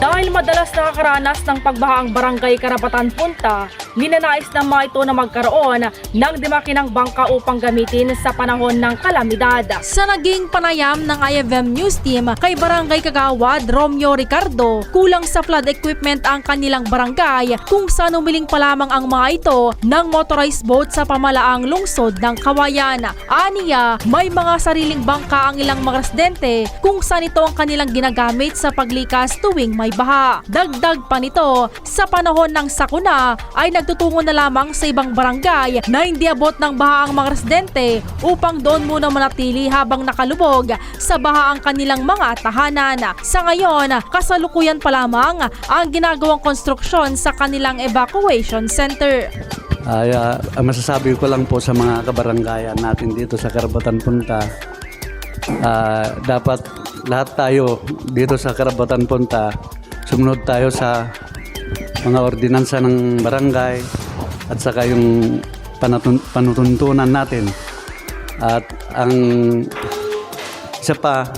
Dahil madalas nakakaranas ng pagbaha ang barangay Karapatan Punta, ninanais ng mga ito na magkaroon ng dimakinang bangka upang gamitin sa panahon ng kalamidad. Sa naging panayam ng IFM News Team kay Barangay Kagawad Romeo Ricardo, kulang sa flood equipment ang kanilang barangay kung saan umiling pa lamang ang mga ito ng motorized boat sa pamalaang lungsod ng Kawayan. Aniya, may mga sariling bangka ang ilang mga residente kung saan ito ang kanilang ginagamit sa paglikas tuwing may baha. Dagdag pa nito, sa panahon ng sakuna ay nagtutungo na lamang sa ibang barangay na hindi abot ng baha ang mga residente upang doon muna manatili habang nakalubog sa baha ang kanilang mga tahanan. Sa ngayon, kasalukuyan pa lamang ang ginagawang konstruksyon sa kanilang evacuation center. Ay, ang masasabi ko lang po sa mga kabaranggayan natin dito sa Karabatan Punta, ah, dapat lahat tayo dito sa Karabatan Punta, sumunod tayo sa mga ordinansa ng barangay at saka yung panatun- panutuntunan natin. At ang isa pa,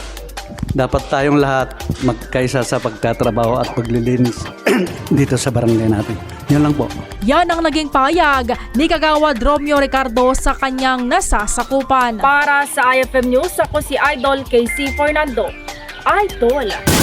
dapat tayong lahat magkaisa sa pagtatrabaho at paglilinis dito sa barangay natin. Yun lang po. Yan ang naging payag ni Kagawad Romeo Ricardo sa kanyang nasasakupan. Para sa IFM News, ako si Idol KC Fernando. Idol!